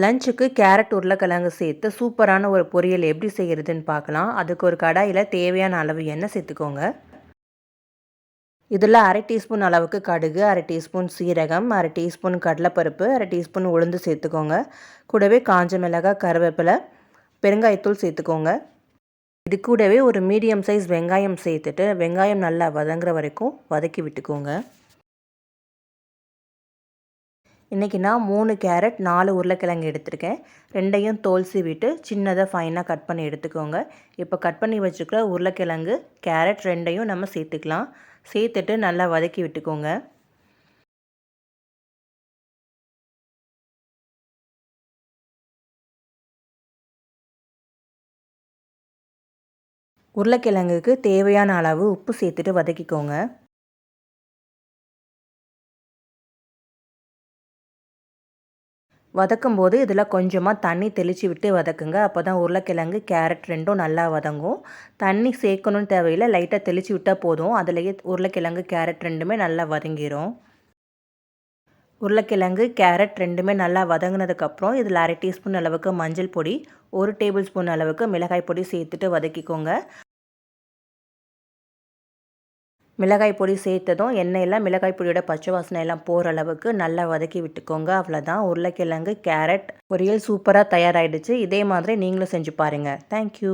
லஞ்சுக்கு கேரட் உருளைக்கிழங்கு சேர்த்து சூப்பரான ஒரு பொரியல் எப்படி செய்கிறதுன்னு பார்க்கலாம். அதுக்கு ஒரு கடாயில் தேவையான அளவு எண்ணெய் சேர்த்துக்கோங்க. இதில் அரை டீஸ்பூன் அளவுக்கு கடுகு அரை டீஸ்பூன் சீரகம் அரை டீஸ்பூன் கடலைப்பருப்பு அரை டீஸ்பூன் உளுந்து சேர்த்துக்கோங்க. கூடவே காஞ்ச மிளகாய் கருவேப்பிலை பெருங்காயத்தூள் சேர்த்துக்கோங்க. இது கூடவே ஒரு மீடியம் சைஸ் வெங்காயம் சேர்த்துட்டு வெங்காயம் நல்லா வதங்குற வரைக்கும் வதக்கி விட்டுக்கோங்க. இன்றைக்கி நான் மூணு கேரட் நாலு உருளைக்கிழங்கு எடுத்திருக்கேன். ரெண்டையும் தோல் சீவிட்டு சின்னதாக ஃபைனாக கட் பண்ணி எடுத்துக்கோங்க. இப்போ கட் பண்ணி வச்சுருக்கிற உருளைக்கிழங்கு கேரட் ரெண்டையும் நம்ம சேர்த்துக்கலாம். சேர்த்துட்டு நல்லா வதக்கி விட்டுக்கோங்க. உருளைக்கிழங்குக்கு தேவையான அளவு உப்பு சேர்த்துட்டு வதக்கிக்கோங்க. வதக்கும் போது இதில் கொஞ்சமாக தண்ணி தெளித்து விட்டு வதக்குங்க. அப்போ தான் உருளைக்கிழங்கு கேரட் ரெண்டும் நல்லா வதங்கும். தண்ணி சேர்க்கணும்னு தேவையில்லை. லைட்டாக தெளித்து விட்டால் போதும். அதுலேயே உருளைக்கிழங்கு கேரட் ரெண்டுமே நல்லா வதங்கிடும் உருளைக்கிழங்கு கேரட் ரெண்டுமே நல்லா வதங்கினதுக்கப்புறம் இதில் அரை டீஸ்பூன் அளவுக்கு மஞ்சள் பொடி ஒரு டேபிள் ஸ்பூன் அளவுக்கு மிளகாய் பொடி சேர்த்துட்டு வதக்கிக்கோங்க. மிளகாய் பொடி சேர்த்ததும் எண்ணெயெல்லாம் மிளகாய் பொடியோட பச்சை வாசனை எல்லாம் போகிற அளவுக்கு நல்லா வதக்கி விட்டுக்கோங்க. அவ்வளோதான் உருளைக்கிழங்கு கேரட் பொரியல் சூப்பராக தயாராகிடுச்சு இதே மாதிரி நீங்களும் செஞ்சு பாருங்கள் தேங்க்யூ